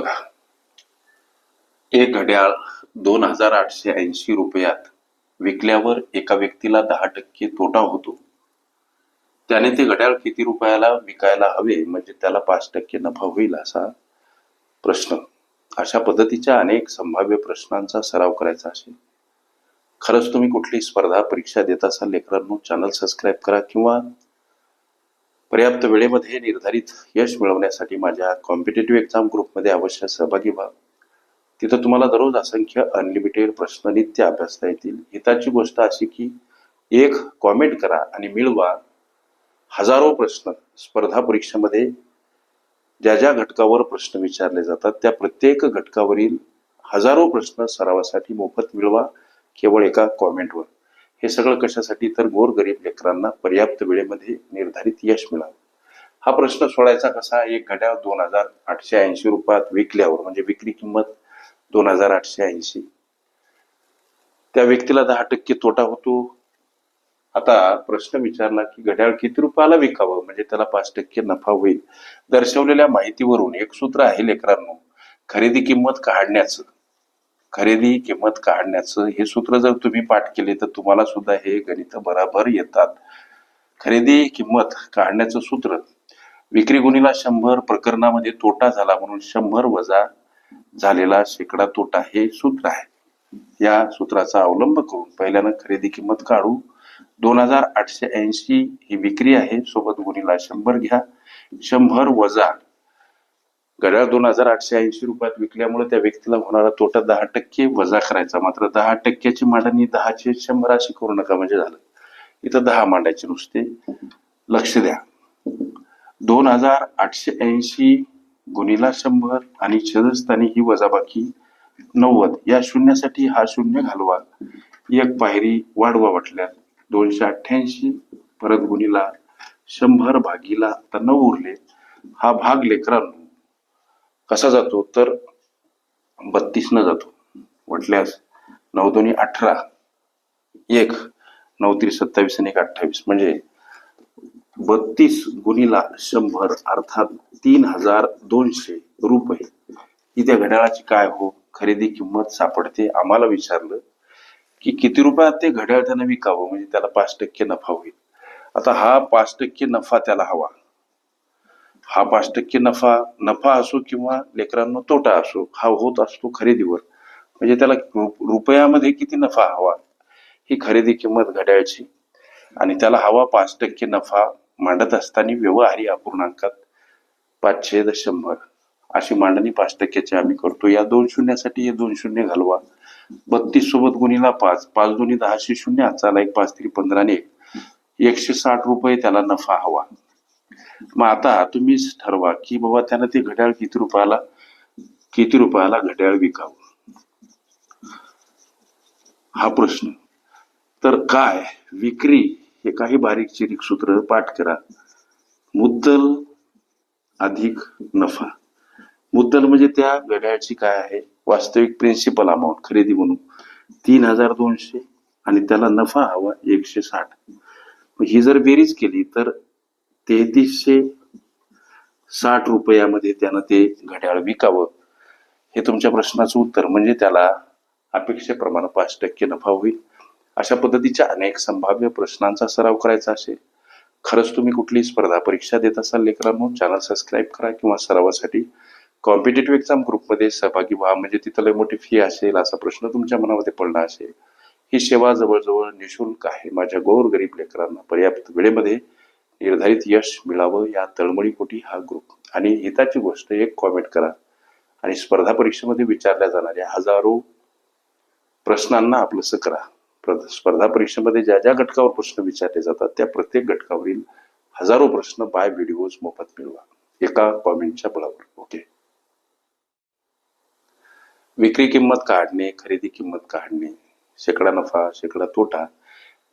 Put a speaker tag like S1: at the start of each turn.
S1: बघा. एक घड्याळ दोन हजार आठशे ऐंशी रुपयात विकल्यावर एका व्यक्तीला दहा टक्के तोटा होतो. त्याने ते घड्याळ किती रुपयाला विकायला हवे? म्हणजे त्याला पाच टक्के नफा होईल असा प्रश्न. अशा पद्धतीच्या अनेक संभाव्य प्रश्नांचा सराव करायचा असेल. खरंच तुम्ही कुठली स्पर्धा परीक्षा देत असाल लेकरांनो चॅनल सबस्क्राईब करा किंवा पर्याप्त वेळेमध्ये निर्धारित यश मिळवण्यासाठी माझ्या कॉम्पिटेटिव्ह एक्झाम ग्रुपमध्ये अवश्य सहभागी व्हा. तिथं तुम्हाला दररोज असंख्य अनलिमिटेड प्रश्न नित्य अभ्यासता येतील. हिताची गोष्ट अशी की एक कॉमेंट करा आणि मिळवा हजारो प्रश्न. स्पर्धा परीक्षेमध्ये ज्या ज्या घटकावर प्रश्न विचारले जातात त्या प्रत्येक घटकावरील हजारो प्रश्न सरावासाठी मोफत मिळवा केवळ एका कॉमेंटवर हे सगळं कशासाठी? तर गोरगरीब लेकरांना पर्याप्त वेळेमध्ये निर्धारित यश मिळावं. हा प्रश्न सोडायचा कसा? एक घड्याळ दोन हजार आठशे ऐंशी रुपयात विकल्यावर म्हणजे विक्री किंमत दोन हजार आठशे ऐंशी. त्या व्यक्तीला दहा टक्के तोटा होतो. आता प्रश्न विचारला की घड्याळ किती रुपयाला विकावं? म्हणजे त्याला पाच टक्के नफा होईल. दर्शवलेल्या माहितीवरून एक सूत्र आहे लेकरांनो खरेदी किंमत काढण्याचं. खरेदी किंमत काढण्याचं हे सूत्र जर तुम्ही पाठ केले तर तुम्हाला सुद्धा हे गणित बराबर येतात. खरेदी किंमत काढण्याचं सूत्र विक्री गुणीला शंभर प्रकरणामध्ये तोटा झाला म्हणून शंभर वजा झालेला शेकडा तोटा हे सूत्र आहे. या सूत्राचा अवलंब करून पहिल्यानं खरेदी किंमत काढू. दोन हजार आठशे ऐंशी ही विक्री आहे सोबत गुणीला शंभर घ्या. शंभर वजा घड्याळ दोन हजार आठशे ऐंशी रुपयात विकल्यामुळे त्या व्यक्तीला होणारा तोटा दहा टक्के वजा करायचा. मात्र दहा टक्क्याची मांडणी दहाचे शंभर अशी करू नका म्हणजे झालं. इथं दहा मांडायचे नुसते. लक्ष द्या. दोन हजार आठशे ऐंशी गुणीला शंभर आणि छेदस्थानी ही वजाबाकी नव्वद. या शून्यासाठी हा शून्य घालवा. एक पायरी वाढवा वाटल्यास दोनशे अठ्ठ्याऐंशी परत गुणीला शंभर भागीला आता नऊ उरले. हा भाग लेकरांनो कसा जातो? तर बत्तीस न जातो. म्हटल्यास नऊ दोन्ही अठरा एक नऊ त्री सत्तावीस आणि एक अठ्ठावीस. म्हणजे बत्तीस गुणीला शंभर अर्थात तीन हजार दोनशे रुपये. ही त्या घड्याळाची काय हो? खरेदी किंमत सापडते. आम्हाला विचारलं की किती रुपयात ते घड्याळ त्यानं विकावं? म्हणजे त्याला पाच टक्के नफा होईल. आता हा पाच टक्के नफा त्याला हवा. हा पाच टक्के नफा नफा असो किंवा लेकरांना तोटा असो हा होत असतो खरेदीवर. म्हणजे त्याला रु- रुपयामध्ये किती नफा हवा ही खरेदी किंमत घड्याळची. आणि त्याला हवा पाच टक्के नफा मांडत असताना व्यवहारी अपूर्णांकात पाचशे द शंभर. अशी मांडणी पाच टक्क्याची आम्ही करतो. या दोन शून्यासाठी हे दोन शून्य घालवा. बत्तीस सोबत गुणीला पाच पाच दोन्ही दहाशे शून्य हाताला एक पाच तरी पंधराने एक. एकशे साठ रुपये त्याला नफा हवा. मग आता तुम्हीच ठरवा की बाबा त्यानं ते घड्याळ किती रुपयाला किती रुपयाला घड्याळ विकावं? हा प्रश्न. तर काय? विक्री हे काही बारीक चिरीक सूत्र पाठ करा. मुद्दल अधिक नफा. मुद्दल म्हणजे त्या घड्याळची काय आहे? वास्तविक प्रिन्सिपल अमाऊंट खरेदी म्हणून. तीन हजार दोनशे आणि त्याला नफा हवा एकशे साठ. ही जर बेरीज केली तर तेहतीसशे साठ रुपयामध्ये त्यानं ते घड्याळ विकावं हे तुमच्या प्रश्नाचं उत्तर. म्हणजे त्याला अपेक्षेप्रमाणे पाच टक्के नफा होईल. अशा पद्धतीच्या अनेक संभाव्य प्रश्नांचा सराव करायचा असेल. खरंच तुम्ही कुठली स्पर्धा परीक्षा देत असाल लेकरांनो चॅनल सबस्क्राईब करा किंवा सरावासाठी कॉम्पिटेटिव्ह एक्झाम ग्रुपमध्ये सहभागी व्हा. म्हणजे तिथं लय मोठी फी असेल असा प्रश्न तुमच्या मनामध्ये पडला असेल. ही सेवा जवळजवळ निशुल्क आहे. माझ्या गोरगरीब लेकरांना पर्याप्त वेळेमध्ये निर्धारित यश मिळावं या तळमळीपोटी हा ग्रुप आणि हिताची गोष्ट एक कॉमेंट करा. आणि स्पर्धा परीक्षेमध्ये विचारल्या जाणाऱ्या हजारो प्रश्नांना आपलंसं करा. प्र- स्पर्धा परीक्षेमध्ये ज्या ज्या घटकावर प्रश्न विचारले जातात त्या प्रत्येक घटकावरील हजारो प्रश्न बाय व्हिडिओज मोफत मिळवा. एका कॉमेंटच्या बळावर. ओके विक्री किंमत काढणे खरेदी किंमत काढणे शेकडा नफा शेकडा तोटा